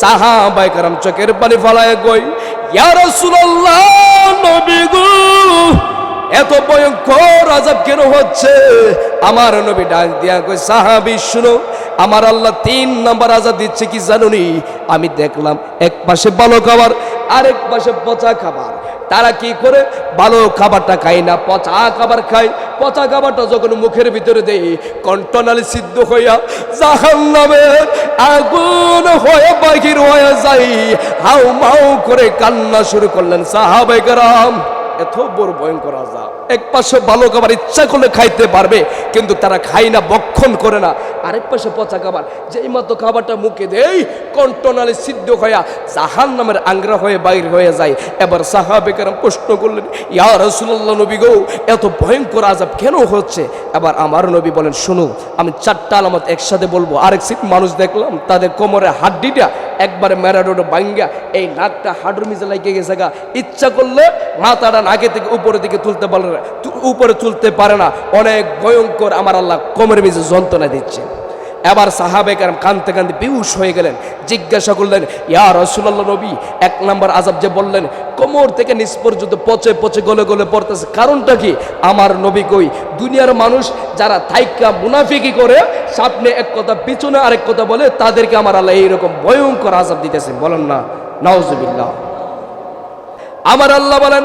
সাহাবাই কারাম চোখের পানি ফলায় গই এত ভয়ঙ্কর আজাব কেন হচ্ছে? আমার নবী ডাক দিয়া কই সাহাবি, শুনো, আমার আল্লাহ তিন নাম্বার আজাদ দিচ্ছে কি জানুনি? আমি দেখলাম এক পাশে ভালো খাবার, আরেক পাশে পচা খাবার। তারা কি করে? ভালো খাবারটা খায় না, পচা খাবার খায়। পচা খাবারটা যখন মুখের ভিতরে দেয়, কণ্ঠনালী সিদ্ধ হইয়া জাহান নামে আগুন হয়ে বাহির হয়ে যাই হাউ মাউ করে কান্না শুরু করলেন সাহাবেগরাম এত বড় ভয়ঙ্কর আজাব এক পাশে ভালো খাবার ইচ্ছা করলে খাইতে পারবে, কিন্তু তারা খায় না, বক্ষণ করে না। আরেক পাশে পচা খাবার, যেই মাত্র খাবারটা মুখে দেই, কণ্ঠনালে সিদ্ধ হইয়া জাহান নামের আংরা হয়ে বাইর হয়ে যায়। এবার সাহাবেকার প্রশ্ন করলেন, ইয়া রসুল্লাহ নবী গো, এত ভয়ঙ্কর আজাব কেন হচ্ছে? এবার আমার নবী বলেন, শুনো, আমি চারটা আলামত একসাথে বলব। আরেক সিট মানুষ দেখলাম, তাদের কোমরে হাড্ডিটা একবারে ম্যারাডোডো বাঙ্গা এই নাকটা হাডুর মিজে লাগিয়ে গেছে গা। ইচ্ছা করলে মাথাটা নাকে থেকে উপরের দিকে তুলতে পারে না। তু- উপরে তুলতে পারে না। অনেক ভয়ঙ্কর আমার আল্লাহ কোমরের মিজে যন্ত্রণা দিচ্ছে। এবার সাহাবেকার কানতে কানতে বিউস হয়ে গেলেন। জিজ্ঞাসা করলেন, ইয়া রসুল্লাহ নবী? এক নম্বর আজাব যে বললেন, কোমর থেকে নিচ পর্যন্ত পচে পচে গলে গলে পড়তেছে। কারণটা কি? আমার নবী কই, দুনিয়ার মানুষ যারা থাইকা মুনাফিকি করে, সামনে এক কথা, পিছনে আরেক কথা বলে, তাদেরকে আমার আল্লাহ এইরকম ভয়ঙ্কর আজাব দিতেছে। বলেন না, নাউজুবিল্লাহ। আমার আল্লাহ বলেন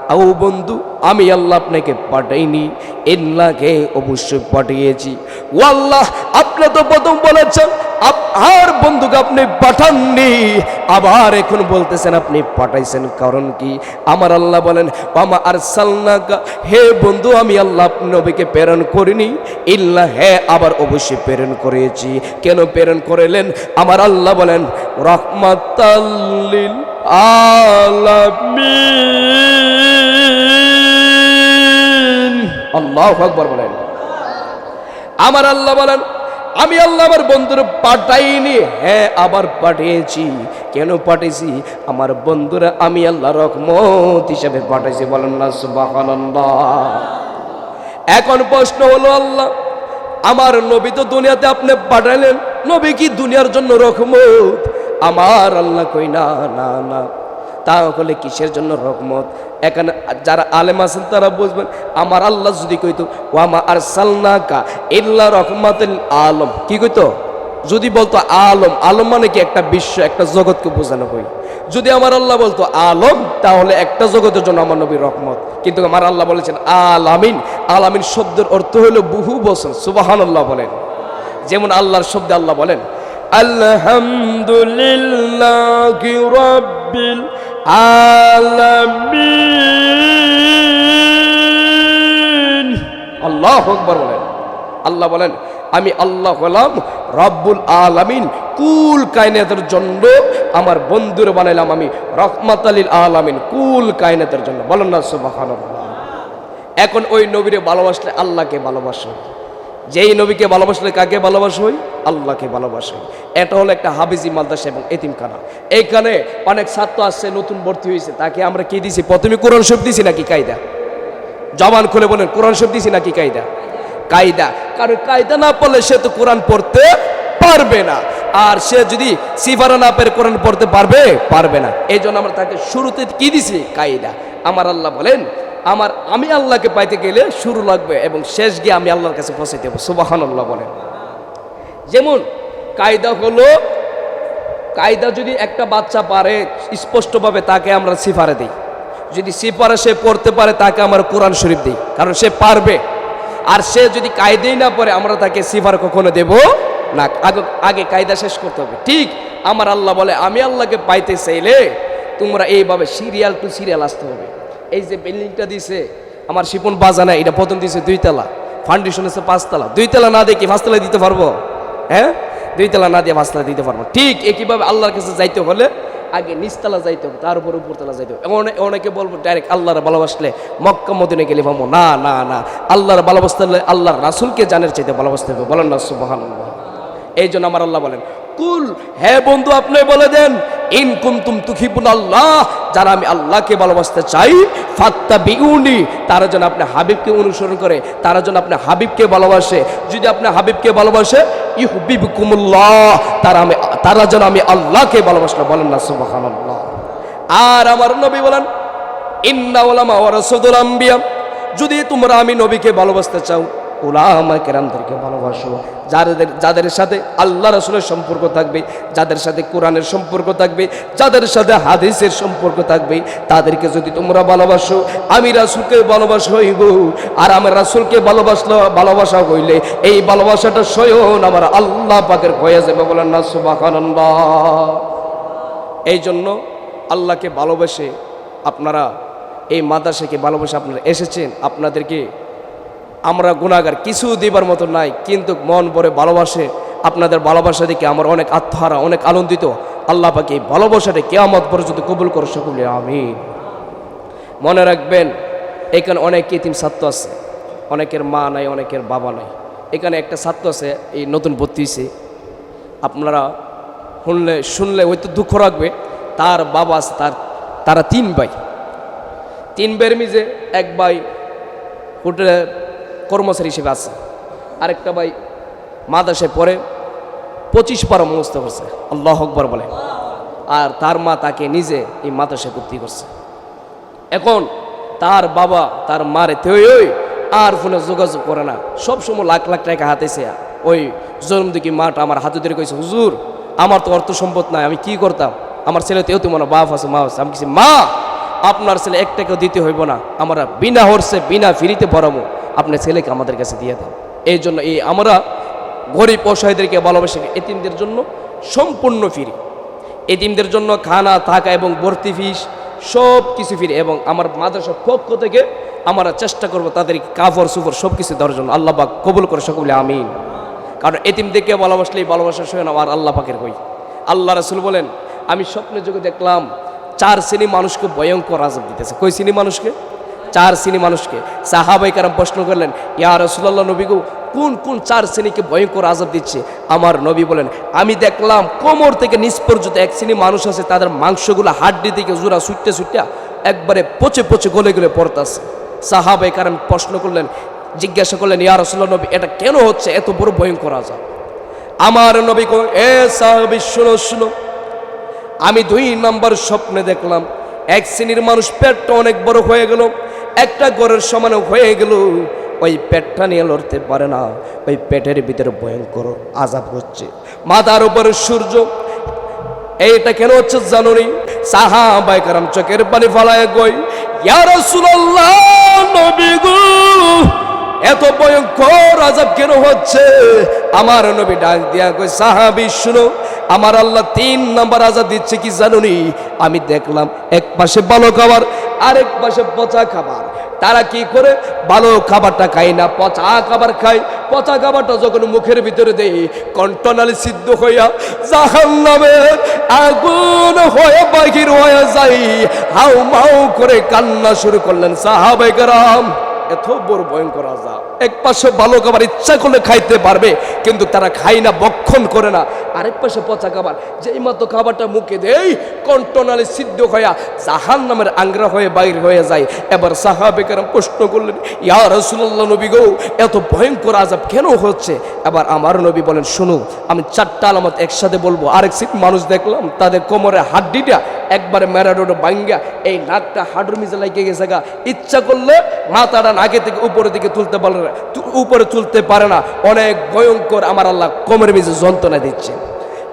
আও বন্ধু, আমি আল্লাহ আপনাকে পাঠাইনি ইল্লাকে অবশ্যই পাঠিয়েছি। ও আল্লাহ, আপনি তো প্রথম বলেছেন আর বন্ধুকে আপনি পাঠাননি। আবার এখন বলতেছেন, আপনি পাঠাইছেন কারণ কি? আমার আল্লাহ বলেন আমা আর সালনাকা হে বন্ধু, আমি আল্লাহ নবীকে প্রেরণ করিনি। ইল্লা হ্যাঁ আবার অবশ্যই প্রেরণ করেছি। কেন প্রেরণ করিলেন? আমার আল্লাহ বলেন রহমাতাল্লিল আলামিন। আল্লাহু আকবর বলেন। আমার আল্লাহ বলেন, আমি আল্লাহ আমার বন্ধুর পাঠাইনি। হ্যাঁ আবার পাঠিয়েছি। কেন পাঠিয়েছি? আমার বন্ধুরা আমি আল্লাহ রকমত হিসাবে পাঠাইছি, বলেন না, সুবহানাল্লাহ। এখন প্রশ্ন হলো আল্লাহ, আমার নবী তো দুনিয়াতে আপনি পাঠালেন নবী কি দুনিয়ার জন্য রহমত? আমার আল্লাহ কই, না না না। তাহলে কিসের জন্য রহমত? এখানে যারা আলেম আছেন, তারা বুঝবেন, আমার আল্লাহ যদি কইতো ওয়ামা আর সালনাকা ইল্লা রহমাতুল আলম কি কইতো? যদি বলতো আলম আলম মানে কি একটা বিশ্ব, একটা জগৎকে বোঝানো হই যদি আমার আল্লাহ বলতো আলম, তাহলে একটা জগতের জন্য আমার নবী রহমত। কিন্তু আমার আল্লাহ বলেছেন আলামিন আলামিন শব্দের অর্থ হলো বহু বছর সুবাহান আল্লাহ বলেন। যেমন আল্লাহর শব্দে আল্লাহ বলেন, আলহামদুলিল্লাহ আলামিন। আল্লাহ আকবার বলেন। আল্লাহ বলেন, আমি আল্লাহ হলাম রব্বুল আলামিন। কুল কায়নাতের জন্য আমার বন্ধুর বানাইলাম আমি রহমাত আলীল আলামিন। কুল কায়নাতের জন্য। বলেন না সুবহানাল্লাহ। এখন ওই নবীরে ভালোবাসলে আল্লাহকে ভালোবাসো। যেই নবীকে ভালোবাসলে কাকে ভালোবাসো আল্লাহকে ভালোবাসে। এটা হলো একটা হাবিজি মাদ্রাসা এবং এতিমখানা। এইখানে অনেক ছাত্র আসছে নতুন ভর্তি হয়েছে। তাকে আমরা কি দিছি? প্রথমে কোরআন শরীফ দিছি নাকি কায়দা? জবান খুলে বলেন, কোরআন শরীফ দিছি নাকি কায়দা? কায়দা। কারণ কায়দা না পড়লে সে তো কোরআন পড়তে পারবে না। আর সে যদি সিফারা না পেরে কোরআন পড়তে পারবে পারবে না। এই জন্য আমরা তাকে শুরুতে কি দিছি? কায়দা। আমার আল্লাহ বলেন, আমার, আমি আল্লাহকে পাইতে গেলে শুরু লাগবে এবং শেষ গিয়ে আমি আল্লাহর কাছে পৌঁছাইতে হবে। সুবাহান আল্লাহ বলেন। যেমন, কায়দা হলো, কায়দা যদি একটা বাচ্চা পারে, স্পষ্টভাবে তাকে আমরা সিফারে দিই। যদি সিফারে সে পড়তে পারে, তাকে আমরা কোরআন শরীফ দিই, কারণ সে পারবে। আর সে যদি কায়দেই না পড়ে, আমরা তাকে সিফার কখনো দেব না। আগে আগে কায়দা শেষ করতে হবে। ঠিক, আমার আল্লাহ বলে, আমি আল্লাহকে পাইতে চাইলে তোমরা এইভাবে সিরিয়াল টু সিরিয়াল আসতে হবে। এই যে বিল্ডিংটা দিছে, আমার শিপন বাজানা এটা প্রথম দিছে দুইতলা ফাউন্ডেশন আছে পাঁচতলা। দুইতলা না দেখি পাঁচতলা দিতে পারব? হ্যাঁ? দুই দুইতলা না দিয়ে পাঁচতলা দিতে পারব। ঠিক একইভাবে আল্লাহর কাছে যাইতে হলে আগে নিচতলা যাইতে হবে তার উপর উপরতলা যাইতে হবে। অনে- অনেকে বলব, ডাইরেক্ট আল্লাহর ভালোবাসলে মক্কা মদিনে গেলে ভাবো। না না না। আল্লাহর ভালোবাসতে হলে আল্লাহর রাসুলকে জানের চাইতে ভালোবাসতে হবে। বলেন না সুবাহ এই জন্য আমার আল্লাহ বলেন, কুল হ্যাঁ বন্ধু, আপনি বলে দেন ইন কুনতুম তুহিবুন আল্লাহ, যারা আমি আল্লাহকে ভালোবাসতে চাই ফাত্তা বিউনি তারা যেন আপনি হাবিবকে অনুসরণ করে, তারা যেন আপনি হাবিবকে ভালোবাসে। যদি আপনি হাবিবকে ভালোবাসে ইহুবিবকুমুল্লাহ তারা আমি, তারা যেন আমি আল্লাহকে ভালোবাসলো, বলেন না, সুবহানাল্লাহ। আর আমার নবী বলেন, ইন্না ওলামা ওয়া রাসূলুল আম্বিয়া যদি তোমরা আমি নবীকে ভালোবাসতে চাও ওলামা কেরামদেরকে ভালোবাসো। যাদের যাদের সাথে আল্লাহ রসুলের সম্পর্ক থাকবে, যাদের সাথে কোরআনের সম্পর্ক থাকবে, যাদের সাথে হাদিসের সম্পর্ক থাকবে, তাদেরকে যদি তোমরা ভালোবাসো, আমি রাসুলকে ভালোবাসা হইব। আর আমার রাসুলকে ভালোবাসলো, ভালোবাসা হইলে এই ভালোবাসাটা স্বয়ং আমার আল্লাহ পাকের হয়ে যাবে বলেন না, সুবহানাল্লাহ। এই জন্য আল্লাহকে ভালোবেসে আপনারা এই মাদ্রাসাকে ভালোবেসে আপনারা এসেছেন, আপনাদেরকে আমরা গুণাগার কিছু দিবার মতো নাই, কিন্তু মন ভরে ভালোবাসে। আপনাদের ভালোবাসা দেখে আমার অনেক আত্মহারা, অনেক আনন্দিত। আল্লাহ পাকে এই ভালোবাসাটা কেয়ামত পর্যন্ত কবুল করে সকলে আমি মনে রাখবেন, এখানে অনেক ইতিম ছাত্র আছে। অনেকের মা নাই, অনেকের বাবা নাই। এখানে একটা ছাত্র আছে, এই নতুন ভর্তি হয়েছে আপনারা শুনলে শুনলে ওই তো দুঃখ রাখবে। তার বাবা তার, তারা তিন ভাই। তিন ভাইয়ের মিজে এক ভাই হোটেলে কর্মচারী হিসেবে আছে। আরেকটা ভাই মাদাসে পড়ে, পঁচিশ পারা মুস্ত করছে। আল্লাহ আকবর বলে। আর তার মা তাকে নিজে এই মাদাসে ভর্তি করছে। এখন তার বাবা তার মারে তেই আর ফোনে যোগাযোগ করে না। সবসময় লাখ লাখ টাকা হাতেছে ওই জন্ম দিকে মাটা আমার হাতে ধরে কইছে, হুজুর, আমার তো অর্থ সম্পদ নাই, আমি কি করতাম? আমার ছেলে তো মনে বাপ আছে, মা আছে। আমি কিছু মা, আপনার ছেলে এক টাকাও দিতে হইব না। আমরা বিনা হর্ষে বিনা ফিরিতে বরাবো আপনার ছেলেকে আমাদের কাছে দিয়ে দেন। এই জন্য এই আমরা গরিব অসহায়দেরকে ভালোবাসে। এতিমদের জন্য সম্পূর্ণ ফিরি এতিমদের জন্য খানা, থাকা এবং ভর্তি ফিস সব কিছু ফিরে এবং আমার মাদ্রাসার পক্ষ থেকে আমরা চেষ্টা করব তাদের কাফর, সুফর সব কিছু দেওয়ার জন্য। আল্লাহ পাক কবুল করে সকলে, আমিন। কারণ এতিম এতিমদেরকে ভালোবাসলেই ভালোবাসার সঙ্গে আমার আল্লাহ পাকের হই। আল্লাহ রাসুল বলেন, আমি স্বপ্নের যুগে দেখলাম, চার শ্রেণি মানুষকে ভয়ঙ্কর আজব দিতেছে। কই শ্রেণি মানুষকে? চার শ্রেণি মানুষকে সাহাবাই কারাম প্রশ্ন করলেন, ইয়া রসুল্লাহ নবী গো কোন কোন চার শ্রেণীকে ভয়ঙ্কর আজাব দিচ্ছে? আমার নবী বলেন, আমি দেখলাম কোমর থেকে নিচ পর্যন্ত এক শ্রেণি মানুষ আছে, তাদের মাংসগুলো হাড্ডি থেকে জোড়া ছুটতে ছুটতে একবারে পচে পচে গলে গলে পড়তাছে। সাহাবাই কারাম প্রশ্ন করলেন, জিজ্ঞাসা করলেন, ইয়া রসুল্লাহ নবী, এটা কেন হচ্ছে? এত বড় ভয়ঙ্কর আজাব আমার নবী এ সাহাবি, শুনো শুনো। আমি দুই নম্বর স্বপ্নে দেখলাম, এক শ্রেণির মানুষ পেটটা অনেক বড় হয়ে গেল একটা গড়ের সমানে হয়ে গেল। ওই পেটটা নিয়ে লড়তে পারে না। ওই পেটের ভিতরে ভয়ঙ্কর আজাব হচ্ছে। মাথার উপরে সূর্য, এইটা কেন হচ্ছে জানুনি সাহা বাইকারাম চোখের পানি ফালায় গই এত ভয়ঙ্কর আজাব কেন হচ্ছে? আমার নবী ডাক দিয়া কই সাহাবি, শুনো, আমার আল্লাহ তিন নাম্বার আজাদ দিচ্ছে কি জানুনি আমি দেখলাম, এক পাশে ভালো খাবার আরেক পাশে পচা খাবার। তারা কি করে? ভালো খাবারটা খায় না, পচা খাবার খায়। পচা খাবারটা যখন মুখের ভিতরে দেই কণ্ঠনালী সিদ্ধ হইয়া জাহান নামে আগুন হয়ে বাহির হয়ে যাই হাউ মাউ করে কান্না শুরু করলেন সাহাবেগরাম এত বড় ভয়ঙ্কর আজাব। এক পাশে ভালো খাবার ইচ্ছা করলে খাইতে পারবে, কিন্তু তারা খায় না বক্ষণ করে না। আরেক পাশে পচা খাবার, যেই মাত্র খাবারটা মুখে দেই, কণ্ঠনালী সিদ্ধ হইয়া জাহান নামের আংরা হয়ে বাইর হয়ে যায়। এবার সাহাবেকেরাম প্রশ্ন করলেন, ইয়া রসুল্লাহ নবী গো, এত ভয়ঙ্কর আজাব কেন হচ্ছে? এবার আমার নবী বলেন শুনো আমি চারটা আলামত একসাথে বলব। আরেক সিট মানুষ দেখলাম, তাদের কোমরের হাড্ডিটা একবারে ম্যারাডোর বাঙ্গা এই নাকটা হাডুর মিজে লাগিয়ে গেছে গা। ইচ্ছা করলে মাথাটা নাকে থেকে উপরের দিকে তুলতে পারে না। উপরে তুলতে পারে না। অনেক ভয়ঙ্কর আমার আল্লাহ কোমরের মিজে যন্ত্রণা দিচ্ছে।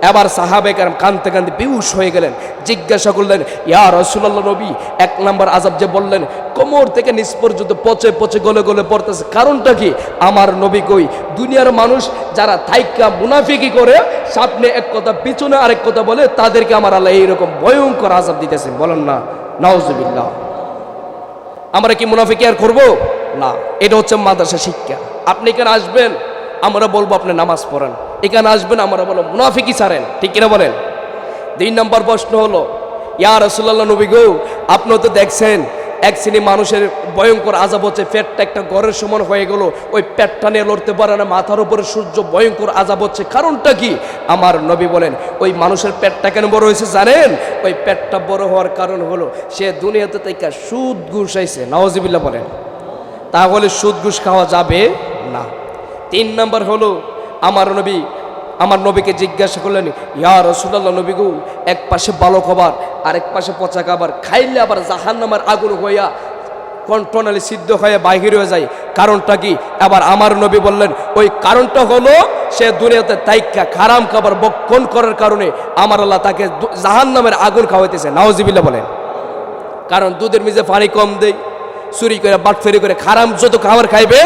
এবার সাহাবেকার কানতে কানতে বেউস হয়ে গেলেন, জিজ্ঞাসা করলেন, ইয়া রসুল্লাহ নবী? এক নম্বর আজাব যে বললেন, কোমর থেকে নিচ পর্যন্ত পচে পচে গলে গলে পড়তেছে, কারণটা কি? আমার নবী কই, দুনিয়ার মানুষ যারা থাইকা মুনাফিকি করে, সামনে এক কথা, পিছনে আরেক কথা বলে, তাদেরকে আমার আল্লাহ এইরকম ভয়ঙ্কর আজাব দিতেছে। বলেন না নওয়াজুবিল্লাহ আমরা কি মুনাফিকি আর করব? না, এটা হচ্ছে মাদ্রাসা শিক্ষা। আপনি এখানে আসবেন? আমরা বলব আপনি নামাজ পড়েন। এখানে আসবেন, আমরা বলব মুনাফিকি ছাড়েন। ঠিক কিনা বলেন? দুই নম্বর প্রশ্ন হলো, ইয়া রসুল্লাহ নবী গো, আপনি তো দেখছেন, এক শ্রেণি মানুষের ভয়ঙ্কর আজাব হচ্ছে, পেটটা একটা ঘরের সমান হয়ে গেল, ওই পেটটা নিয়ে লড়তে পারে না, মাথার উপরে সূর্য, ভয়ঙ্কর আজাব হচ্ছে। কারণটা কি? আমার নবী বলেন, ওই মানুষের পেটটা কেন বড় হয়েছে জানেন? ওই পেটটা বড় হওয়ার কারণ হলো, সে দুনিয়াতে থেকে সুদ ঘুষ আইছে নওয়াজিবিল্লা বলেন। তাহলে সুদ ঘুষ খাওয়া যাবে না। তিন নাম্বার হলো আমার নবী, আমার নবীকে জিজ্ঞাসা করলেন, ইয়া রসুল্লাহ নবী গো, এক পাশে ভালো খাবার, আরেক পাশে পচা খাবার, খাইলে আবার জাহান নামার আগুন হইয়া কণ্ঠনালী সিদ্ধ হয়ে বাহির হয়ে যায়। কারণটা কি? আবার আমার নবী বললেন, ওই কারণটা হলো সে দুনিয়াতে তাইকা খারাম খাবার বক্ষণ করার কারণে আমার আল্লাহ তাকে জাহান নামের আগুন খাওয়াইতেছে। নাওজিবিল্লা বলেন। কারণ দুধের মিজে পানি কম দেয়, চুরি করে, বাটফেরি করে খারাম যত খাবার খাইবে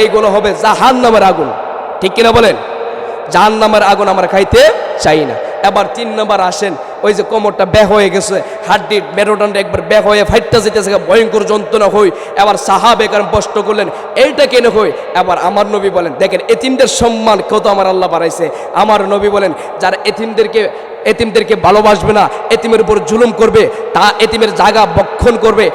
এইগুলো হবে জাহান নামের আগুন। ঠিক কিনা বলেন? জাহান নামের আগুন আমরা খাইতে চাই না। এবার তিন নম্বর আসেন, ওই যে কোমরটা ব্যাহ হয়ে গেছে হাড্ডি মেরোডানটা একবার ব্যাহ হয়ে ফাইটটা যেতেছে, ভয়ঙ্কর যন্ত্রণা হই। এবার সাহাবে কারণ কষ্ট করলেন, এইটা কেন হই? এবার আমার নবী বলেন, দেখেন, এতিমদের সম্মান কত আমার আল্লাহ বাড়াইছে। আমার নবী বলেন, যারা এতিমদেরকে এতিমদেরকে ভালোবাসবে না, এতিমের উপর জুলুম করবে, তা এতিমের জায়গা বক্ষণ করবে।